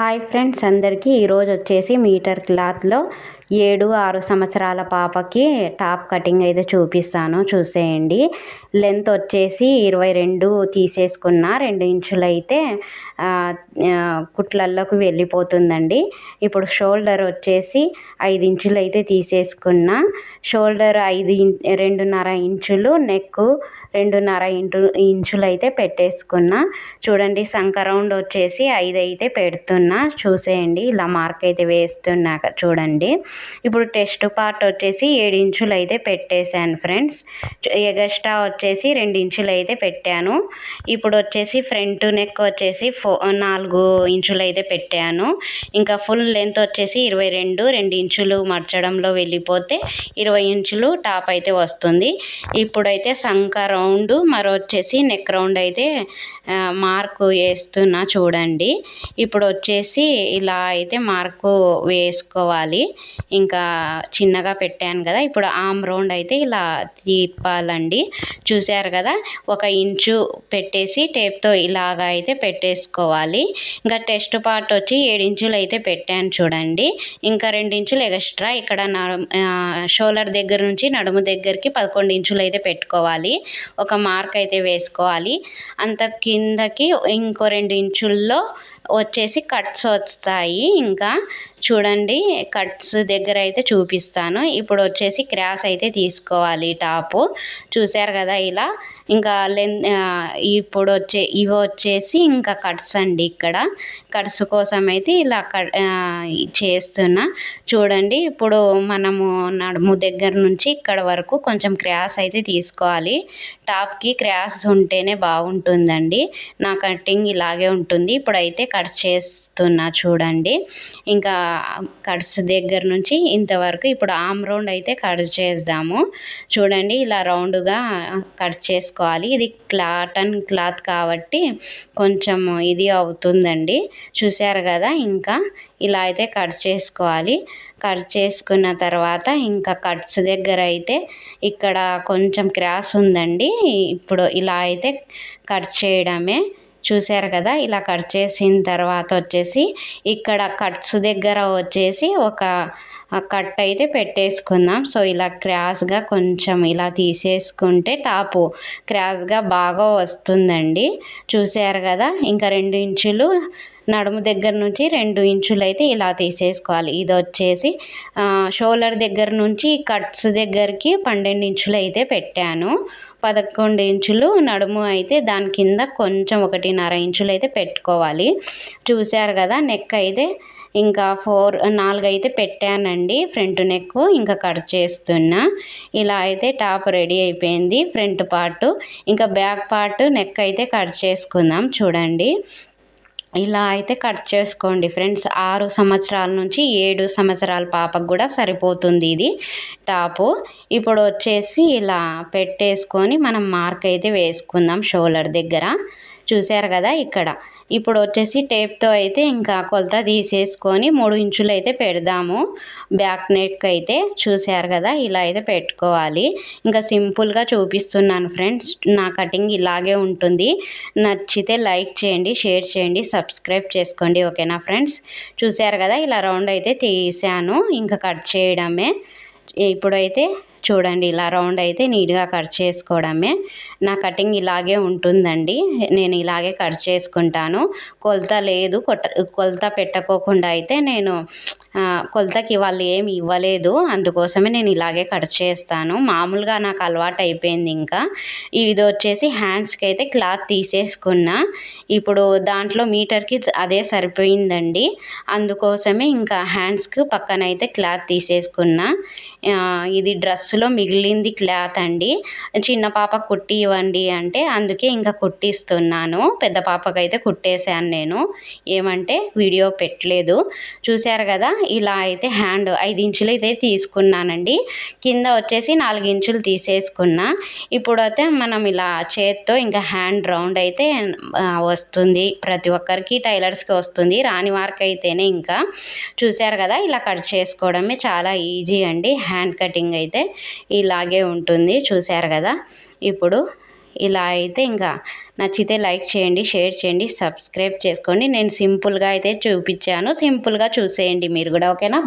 Hi friends అందరికీ ఈరోజు వచ్చేసి మీటర్ క్లాత్లో ఏడు ఆరు సంవత్సరాల పాపకి టాప్ కటింగ్ అయితే చూపిస్తాను. చూసేయండి. లెంత్ వచ్చేసి ఇరవై రెండు తీసేసుకున్న రెండు ఇంచులు అయితే కుట్లల్లోకి వెళ్ళిపోతుందండి. ఇప్పుడు షోల్డర్ వచ్చేసి ఐదు ఇంచులు అయితే తీసేసుకున్న షోల్డర్ ఐదు రెండున్నర ఇంచులు నెక్ రెండున్నర ఇంటు ఇంచులు అయితే పెట్టేసుకున్న. చూడండి సంక రౌండ్ వచ్చేసి ఐదు అయితే పెడుతున్నా. చూసేయండి ఇలా మార్క్ అయితే వేస్తున్నాక చూడండి. ఇప్పుడు టెస్ట్ పార్ట్ వచ్చేసి ఏడు ఇంచులు అయితే పెట్టేశాను ఫ్రెండ్స్. ఎగస్ట్రా వచ్చేసి రెండు ఇంచులు అయితే పెట్టాను. ఇప్పుడు వచ్చేసి ఫ్రంట్ నెక్ వచ్చేసి ఫో నాలుగు ఇంచులు అయితే పెట్టాను. ఇంకా ఫుల్ లెంత్ వచ్చేసి ఇరవై రెండు రెండు ఇంచులు మర్చడంలో వెళ్ళిపోతే ఇరవై ఇంచులు టాప్ అయితే వస్తుంది. ఇప్పుడైతే సంక రౌండ్ మరో వచ్చేసి నెక్ రౌండ్ అయితే మార్కు వేస్తున్నా చూడండి. ఇప్పుడు వచ్చేసి ఇలా అయితే మార్కు వేసుకోవాలి. ఇంకా చిన్నగా పెట్టాను కదా ఇప్పుడు ఆమ్ రౌండ్ అయితే ఇలా తిప్పాలండి. చూశారు కదా ఒక ఇంచు పెట్టేసి టేప్తో ఇలాగ అయితే పెట్టేసుకోవాలి. ఇంకా టెస్ట్ పార్ట్ వచ్చి ఏడు అయితే పెట్టాను చూడండి. ఇంకా రెండు ఇంచులు ఎక్స్ట్రా ఇక్కడ షోల్డర్ దగ్గర నుంచి నడుము దగ్గరికి పదకొండు ఇంచులు అయితే పెట్టుకోవాలి. ఒక మార్క్ అయితే వేసుకోవాలి. అంత కిందకి ఇంకో రెండు ఇంచుల్లో వచ్చేసి కట్స్ వస్తాయి. ఇంకా చూడండి కట్స్ దగ్గర అయితే చూపిస్తాను. ఇప్పుడు వచ్చేసి క్రాస్ అయితే తీసుకోవాలి టాపు. చూశారు కదా ఇలా? ఇంకా లెన్ ఇప్పుడు వచ్చే ఇవి వచ్చేసి ఇంకా కట్స్ అండి ఇక్కడ. కట్స్ కోసం అయితే ఇలా కట్ చేస్తున్నా. చూడండి ఇప్పుడు మనము నడుము దగ్గర నుంచి ఇక్కడ వరకు కొంచెం క్రాస్ అయితే తీసుకోవాలి. టాప్కి క్రాస్ ఉంటేనే బాగుంటుందండి. నా కటింగ్ ఇలాగే ఉంటుంది. ఇప్పుడైతే కట్ చేస్తున్నా చూడండి. ఇంకా కట్స్ దగ్గర నుంచి ఇంతవరకు ఇప్పుడు ఆమ్ రౌండ్ అయితే కట్ చేద్దాము. చూడండి ఇలా రౌండ్గా కట్ చేసుకో చేసుకోవాలి ఇది క్లాటన్ క్లాత్ కాబట్టి కొంచెం ఇది అవుతుందండి. చూసారు కదా? ఇంకా ఇలా అయితే కట్ చేసుకోవాలి. కట్ చేసుకున్న తర్వాత ఇంకా కట్స్ దగ్గర అయితే ఇక్కడ కొంచెం క్రాస్ ఉందండి. ఇప్పుడు ఇలా అయితే కట్ చేయడమే. చూశారు కదా ఇలా కట్ చేసిన తర్వాత వచ్చేసి ఇక్కడ కట్స్ దగ్గర వచ్చేసి ఒక కట్ అయితే పెట్టేసుకుందాం. సో ఇలా క్రాస్గా కొంచెం ఇలా తీసేసుకుంటే టాపు క్రాస్గా బాగా వస్తుందండి. చూసారు కదా ఇంకా రెండు ఇంచులు నడుము దగ్గర నుంచి రెండు ఇంచులు అయితే ఇలా తీసేసుకోవాలి. ఇది వచ్చేసి షోల్డర్ దగ్గర నుంచి కట్స్ దగ్గరికి పన్నెండు ఇంచులు అయితే పెట్టాను. పదకొండు ఇంచులు నడుము అయితే దాని కింద కొంచెం ఒకటిన్నర ఇంచులు అయితే పెట్టుకోవాలి. చూశారు కదా నెక్ అయితే ఇంకా ఫోర్ నాలుగు అయితే పెట్టానండి. ఫ్రంట్ నెక్ ఇంకా కట్ చేస్తున్నా. ఇలా అయితే టాప్ రెడీ అయిపోయింది. ఫ్రంట్ పార్ట్ ఇంకా బ్యాక్ పార్ట్ నెక్ అయితే కట్ చేసుకుందాం చూడండి. ఇలా అయితే కట్ చేసుకోండి ఫ్రెండ్స్. ఆరు సంవత్సరాల నుంచి ఏడు సంవత్సరాల పాపకు కూడా సరిపోతుంది ఇది టాపు. ఇప్పుడు వచ్చేసి ఇలా పెట్టేసుకొని మనం మార్క్ అయితే వేసుకుందాం షోల్డర్ దగ్గర. చూశారు కదా ఇక్కడ. ఇప్పుడు వచ్చేసి టేప్తో అయితే ఇంకా కొలత తీసేసుకొని మూడు ఇంచులు అయితే పెడదాము. బ్యాక్ నెట్కి అయితే చూశారు కదా ఇలా అయితే పెట్టుకోవాలి. ఇంకా సింపుల్గా చూపిస్తున్నాను ఫ్రెండ్స్ నా కటింగ్ ఇలాగే ఉంటుంది. నచ్చితే లైక్ చేయండి షేర్ చేయండి సబ్స్క్రైబ్ చేసుకోండి ఓకేనా ఫ్రెండ్స్? చూశారు కదా ఇలా రౌండ్ అయితే తీసాను. ఇంకా కట్ చేయడమే. ఇప్పుడైతే చూడండి ఇలా రౌండ్ అయితే నీట్గా కట్ చేసుకోవడమే. నా కటింగ్ ఇలాగే ఉంటుందండి. నేను ఇలాగే కట్ చేసుకుంటాను. కొలత లేదు. కొట్ట కొలత పెట్టకోకుండా అయితే నేను కొలతకి వాళ్ళు ఏమి ఇవ్వలేదు. అందుకోసమే నేను ఇలాగే కట్ చేస్తాను. మామూలుగా నాకు అలవాటు అయిపోయింది ఇంకా. ఇది వచ్చేసి హ్యాండ్స్కి అయితే క్లాత్ తీసేసుకున్నా. ఇప్పుడు దాంట్లో మీటర్కి అదే సరిపోయిందండి. అందుకోసమే ఇంకా హ్యాండ్స్కి పక్కన అయితే క్లాత్ తీసేసుకున్నా. ఇది డ్రెస్సులో మిగిలింది క్లాత్ అండి. చిన్న పాప కుట్టి ఇవ్వండి అంటే అందుకే ఇంకా కుట్టిస్తున్నాను. పెద్ద పాపకైతే కుట్టేశాను నేను. ఏమంటే వీడియో పెట్టలేదు. చూశారు కదా ఇలా అయితే హ్యాండ్ ఐదు ఇంచులు అయితే తీసుకున్నానండి. కింద వచ్చేసి నాలుగు ఇంచులు తీసేసుకున్నా. ఇప్పుడు అయితే మనం ఇలా చేత్తో ఇంకా హ్యాండ్ రౌండ్ అయితే వస్తుంది. ప్రతి ఒక్కరికి టైలర్స్కి వస్తుంది. రాని వారికి అయితేనే ఇంకా. చూశారు కదా ఇలా కట్ చేసుకోవడమే చాలా ఈజీ అండి. హ్యాండ్ కటింగ్ అయితే ఇలాగే ఉంటుంది. చూశారు కదా ఇప్పుడు ఇలా అయితే ఇంకా నచ్చితే లైక్ చేయండి షేర్ చేయండి సబ్స్క్రైబ్ చేసుకోండి. నేను సింపుల్గా అయితే చూపించాను. సింపుల్గా చూసేయండి మీరు కూడా ఓకేనా?